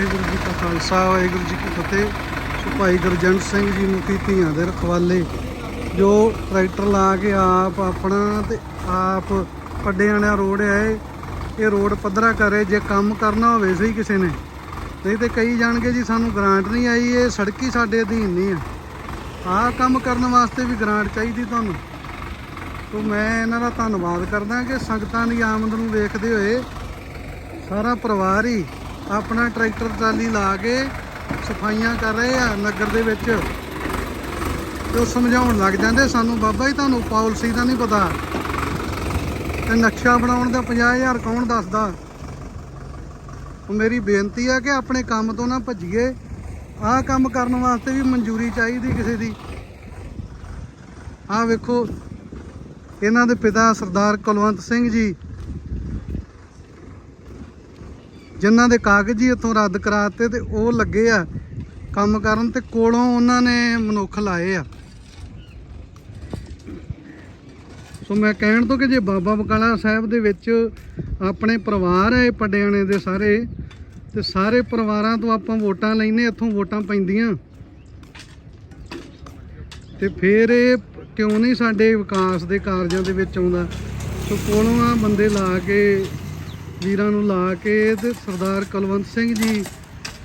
ਵਾਹਿਗੁਰੂ ਜੀ ਕਾ ਖਾਲਸਾ, ਵਾਹਿਗੁਰੂ ਜੀ ਕੀ ਫਤਿਹ। ਸੋ ਭਾਈ ਗੁਰਜੰਟ ਸਿੰਘ ਜੀ ਮੁਖੀ ਧੀਆਂ ਦੇ ਰਖਵਾਲੇ। ਜੋ ਟਰੈਕਟਰ ਲਾ ਕੇ ਆਪ ਆਪਣਾ ਤੇ ਆਪ ਪੱਡਿਆਣਾ ਰੋਡ ਹੈ, ਇਹ ਰੋਡ ਪੱਧਰਾ ਕਰੇ, ਜੇ ਕੰਮ ਕਰਨਾ ਹੋਵੇ ਸਹੀ ਕਿਸੇ ਨੇ। ਨਹੀਂ ਤੇ ਕਈ ਜਾਣਗੇ ਜੀ, ਸਾਨੂੰ ਗ੍ਰਾਂਟ ਨਹੀਂ ਆਈ, ਇਹ ਸੜਕ ਹੀ ਸਾਡੇ ਅਧੀਨ ਨਹੀਂ ਆ। ਆਹ ਕੰਮ ਕਰਨ ਵਾਸਤੇ ਵੀ ਗ੍ਰਾਂਟ ਚਾਹੀਦੀ ਤੁਹਾਨੂੰ। ਤੋਂ ਮੈਂ ਇਹਨਾਂ ਦਾ ਧੰਨਵਾਦ ਕਰਦਾ ਕਿ ਸੰਗਤਾਂ ਦੀ ਆਮਦ ਨੂੰ ਵੇਖਦੇ ਹੋਏ ਸਾਰਾ ਪਰਿਵਾਰ ਹੀ ਆਪਣਾ ਟਰੈਕਟਰ ਟਰਾਲੀ ਲਾ ਕੇ ਸਫਾਈਆਂ ਕਰ ਰਹੇ ਆ ਨਗਰ ਦੇ ਵਿੱਚ। ਤੇ ਉਹ ਸਮਝਾਉਣ ਲੱਗ ਜਾਂਦੇ ਸਾਨੂੰ, ਬਾਬਾ ਜੀ, ਤੁਹਾਨੂੰ ਪਾਲਿਸੀ ਦਾ ਨਹੀਂ ਪਤਾ। ਤੇ ਨਕਸ਼ਾ ਬਣਾਉਣ ਦਾ 50000 ਕੌਣ ਦੱਸਦਾ? ਮੇਰੀ ਬੇਨਤੀ ਆ ਕਿ ਆਪਣੇ ਕੰਮ ਤੋਂ ਨਾ ਭੱਜੀਏ। ਆਹ ਕੰਮ ਕਰਨ ਵਾਸਤੇ ਵੀ ਮਨਜ਼ੂਰੀ ਚਾਹੀਦੀ ਕਿਸੇ ਦੀ। ਆਹ ਵੇਖੋ, ਇਹਨਾਂ ਦੇ ਪਿਤਾ ਸਰਦਾਰ ਕੁਲਵੰਤ ਸਿੰਘ ਜੀ ਜਿਨ੍ਹਾਂ ਦੇ ਕਾਗਜ਼ ਹੀ ਇੱਥੋਂ ਰੱਦ ਕਰਾਤੇ ਤੇ ਉਹ ਲੱਗੇ ਆ ਕੰਮ ਕਰਨ ਤੇ ਕੋਲੋਂ ਉਹਨਾਂ ਨੇ ਮਨੁੱਖ ਲਾਏ ਆ। ਸੋ ਮੈਂ ਕਹਿਣ ਤੋਂ ਕਿ ਜੇ ਬਾਬਾ ਬਕਾਲਾ ਸਾਹਿਬ ਦੇ ਵਿੱਚ ਆਪਣੇ ਪਰਿਵਾਰ ਹੈ ਪੱਡਿਆਣੇ ਦੇ ਸਾਰੇ, ਤੇ ਸਾਰੇ ਪਰਿਵਾਰਾਂ ਤੋਂ ਆਪਾਂ ਵੋਟਾਂ ਲੈਨੇ ਇੱਥੋਂ ਵੋਟਾਂ ਪੈਂਦੀਆਂ। ਤੇ ਫਿਰ ਇਹ ਕਿਉਂ ਨਹੀਂ ਸਾਡੇ ਵਿਕਾਸ ਦੇ ਕਾਰਜਾਂ ਦੇ ਵਿੱਚ ਆਉਂਦਾ? ਸੋ ਕੋਲੋਂ ਆ ਬੰਦੇ ਲਾ ਕੇ ਵੀਰਾਂ ਨੂੰ ਲਾ ਕੇ ਤੇ ਸਰਦਾਰ ਕੁਲਵੰਤ ਸਿੰਘ ਜੀ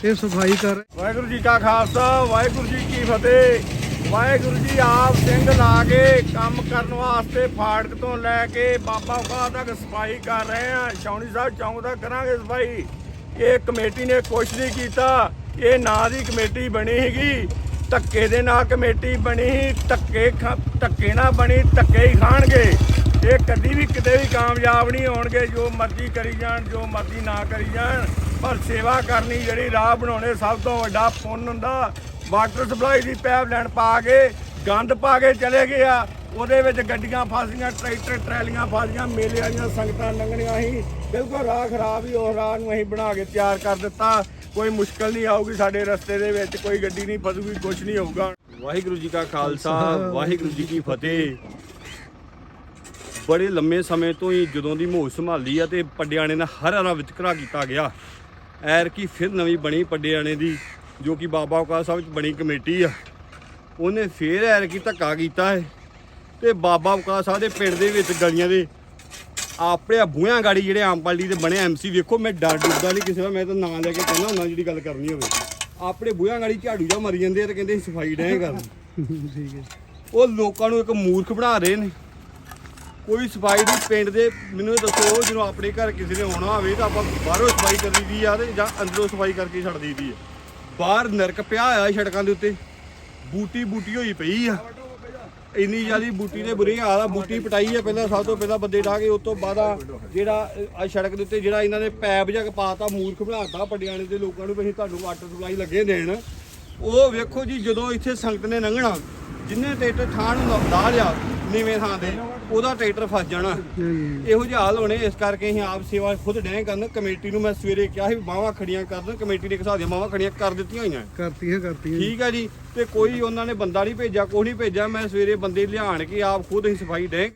ਇਹ ਸਫ਼ਾਈ ਕਰ ਵਾਹਿਗੁਰੂ ਜੀ ਕਾ ਖਾਲਸਾ ਵਾਹਿਗੁਰੂ ਜੀ ਕੀ ਫਤਿਹ। ਵਾਹਿਗੁਰੂ ਜੀ ਆਪ ਸਿੰਘ ਲਾ ਕੇ ਕੰਮ ਕਰਨ ਵਾਸਤੇ ਫਾੜਕ ਤੋਂ ਲੈ ਕੇ ਬਾਬਾ ਕਾ ਤੱਕ ਸਫ਼ਾਈ ਕਰ ਰਹੇ ਆ ਸ਼ੌਣੀ ਸਾਹਿਬ ਚੌਂਕ ਤੱਕ ਕਰਾਂਗੇ ਸਫ਼ਾਈ। ਇਹ ਕਮੇਟੀ ਨੇ ਕੁਛ ਨਹੀਂ ਕੀਤਾ। ਇਹ ਨਾਂ ਦੀ ਕਮੇਟੀ ਬਣੀ ਹੈਗੀ ਧੱਕੇ ਦੇ ਨਾਲ ਕਮੇਟੀ ਬਣੀ ਸੀ, ਧੱਕੇ ਖਾ- ਧੱਕੇ ਨਾ ਬਣੀ ਧੱਕੇ ਹੀ ਖਾਣਗੇ। ਇਹ ਕਦੀ ਵੀ ਕਿਤੇ ਵੀ ਕਾਮਯਾਬ ਨਹੀਂ ਹੋਣਗੇ, ਜੋ ਮਰਜ਼ੀ ਕਰੀ ਜਾਣ, ਜੋ ਮਰਜ਼ੀ ਨਾ ਕਰੀ ਜਾਣ, ਪਰ ਸੇਵਾ ਕਰਨੀ ਜਿਹੜੀ ਰਾਹ ਬਣਾਉਣੇ ਸਭ ਤੋਂ ਵੱਡਾ ਪੁੰਨ ਹੁੰਦਾ। ਵਾਟਰ ਸਪਲਾਈ ਦੀ ਪਾਈਪਲਾਈਨ ਪਾ ਕੇ, ਗੰਦ ਪਾ ਕੇ ਚਲੇ ਗਏ ਆ, ਉਹਦੇ ਵਿੱਚ ਗੱਡੀਆਂ ਫਸੀਆਂ, ਟਰੈਕਟਰ, ਟਰੈਲੀਆਂ ਫਸੀਆਂ ਮੇਲੇ ਵਾਲੀਆਂ ਸੰਗਤਾਂ ਲੰਘਣੀਆਂ ਸੀ। ਬਿਲਕੁਲ ਰਾਹ ਖਰਾਬ ਹੀ ਉਹ ਰਾਹ ਨੂੰ ਅਸੀਂ ਬਣਾ ਕੇ ਤਿਆਰ ਕਰ ਦਿੱਤਾ। ਕੋਈ ਮੁਸ਼ਕਲ ਨਹੀਂ ਆਊਗੀ ਸਾਡੇ ਰਸਤੇ ਦੇ ਵਿੱਚ, ਕੋਈ ਗੱਡੀ ਨਹੀਂ ਫਸੂਗੀ ਕੁਝ ਨਹੀਂ ਹੋਊਗਾ। ਵਾਹਿਗੁਰੂ ਜੀ ਕਾ ਖਾਲਸਾ, ਵਾਹਿਗੁਰੂ ਜੀ ਕੀ ਫਤਿਹ। ਬੜੇ ਲੰਮੇ ਸਮੇਂ ਤੋਂ ਹੀ ਜਦੋਂ ਦੀ ਮੋਹ ਸੰਭਾਲੀ ਆ ਤੇ ਪੱਡਿਆਣੇ ਨਾਲ ਹਰ ਹਰਾ ਵਿਤਕਰਾ ਕੀਤਾ ਗਿਆ। ਐਰ ਕੀ ਫਿਰ ਨਵੀਂ ਬਣੀ ਪੱਡਿਆਣੇ ਦੀ ਜੋ ਕਿ ਬਾਬਾ ਕਾ ਸਾਹਿਬ ਵਿੱਚ ਬਣੀ ਕਮੇਟੀ ਆ। ਉਹਨੇ ਫੇਰ ਐਰ ਕੀ ਧੱਕਾ ਕੀਤਾ ਹੈ ਤੇ ਬਾਬਾ ਬਕਾ ਸਾਹਿਬ ਦੇ ਪਿੰਡ ਦੇ ਵਿੱਚ ਗਲੀਆਂ ਦੇ ਆਪਣੇ ਬੂਹਿਆਂ ਗਾੜੀ ਜਿਹੜੇ ਆਮ ਪਾਰਟੀ ਦੇ ਬਣੇ ਐਮਸੀ ਵੇਖੋ ਮੈਂ ਡਰ ਡੁੱਬਦਾ ਨਹੀਂ ਕਿਸੇ ਦਾ ਮੈਂ ਤਾਂ ਨਾਂ ਲੈ ਕੇ ਕਹਿੰਦਾ ਹੁੰਦਾ ਜਿਹੜੀ ਗੱਲ ਕਰਨੀ ਹੋਵੇ। ਆਪਣੇ ਬੂਹਿਆਂ ਗਾੜੀ ਝਾੜੂ ਜਾ ਮਰੀ ਜਾਂਦੇ ਆ ਤੇ ਕਹਿੰਦੇ ਸਫ਼ਾਈ ਡੈ ਕਰਨ। ਠੀਕ ਹੈ। ਉਹ ਲੋਕਾਂ ਨੂੰ ਇੱਕ ਮੂਰਖ ਬਣਾ ਰਹੇ ਨੇ। ਕੋਈ ਸਫ਼ਾਈ ਦੀ ਪਿੰਡ ਦੇ ਮੈਨੂੰ ਇਹ ਦੱਸੋ ਜਦੋਂ ਆਪਣੇ ਘਰ ਕਿਸੇ ਨੇ ਆਉਣਾ ਹੋਵੇ ਤਾਂ ਆਪਾਂ ਬਾਹਰੋਂ ਸਫ਼ਾਈ ਕਰ ਦੀ ਆ ਤੇ ਜਾਂ ਅੰਦਰੋਂ ਸਫ਼ਾਈ ਕਰਕੇ ਛੱਡ ਦਈਦੀ ਆ। ਬਾਹਰ ਨਰਕ ਪਿਆ ਹੋਇਆ ਸੜਕਾਂ ਦੇ ਉੱਤੇ। ਬੂਟੀ ਬੂਟੀ ਹੋਈ ਪਈ ਆ। ਇੰਨੀ ਜ਼ਿਆਦੀ ਬੂਟੀ ਦੇ ਬੁਰੇ ਹਾਲ ਆ। ਬੂਟੀ ਪਟਾਈ ਆ ਪਹਿਲਾਂ, ਸਭ ਤੋਂ ਪਹਿਲਾਂ ਬੰਦੇ ਢਾਹ ਕੇ, ਉਸ ਤੋਂ ਬਾਅਦ ਆ ਜਿਹੜਾ ਆ ਸੜਕ ਦੇ ਉੱਤੇ ਜਿਹੜਾ ਇਹਨਾਂ ਨੇ ਪੈਪ ਜਿਹਾ ਪਾਤਾ, ਮੂਰਖ ਬਣਾਤਾ, ਪਟਿਆਲੇ ਦੇ ਲੋਕਾਂ ਨੂੰ ਵੀ ਅਸੀਂ ਤੁਹਾਨੂੰ ਵਾਟਰ ਸਪਲਾਈ ਲੱਗੇ ਦੇਣ। ਉਹ ਵੇਖੋ ਜੀ, ਜਦੋਂ ਇੱਥੇ ਸੰਗਤ ਨੇ ਲੰਘਣਾ, ਜਿੰਨੇ ਟੇਟ ਠਾਣ ਨੂੰ ਲਾ ਲਿਆ ਨੀਵੇਂ ਥਾਂ ਦੇ ਉਹਦਾ ਟਰੈਕਟਰ ਫਸ ਜਾਣਾ। ਇਹੋ ਜਿਹੇ ਹਾਲ ਹੋਣੇ ਇਸ ਕਰਕੇ ਅਸੀਂ ਆਪ ਸੇਵਾ ਖੁਦ ਡੈ ਕਰਨ। ਕਮੇਟੀ ਨੂੰ ਮੈਂ ਸਵੇਰੇ ਕਿਹਾ ਸੀ ਬਾਹਾਂ ਖੜੀਆਂ ਕਰਨ। ਕਮੇਟੀ ਨੇ ਕਿਸਾ ਦੀਆਂ ਬਾਹਾਂ ਖੜੀਆਂ ਕਰ ਦਿੱਤੀਆਂ ਹੋਈਆਂ। ਕਰਤੀਆਂ ਕਰਤੀਆਂ। ਠੀਕ ਹੈ ਜੀ ਤੇ ਕੋਈ ਉਹਨਾਂ ਨੇ ਬੰਦਾ ਨਹੀਂ ਭੇਜਿਆ ਕੋਈ ਨਹੀਂ ਭੇਜਿਆ। ਮੈਂ ਸਵੇਰੇ ਬੰਦੇ ਲਿਆਣ ਕੇ ਆਪ ਖੁਦ ਹੀ ਸਫ਼ਾਈ ਡੈ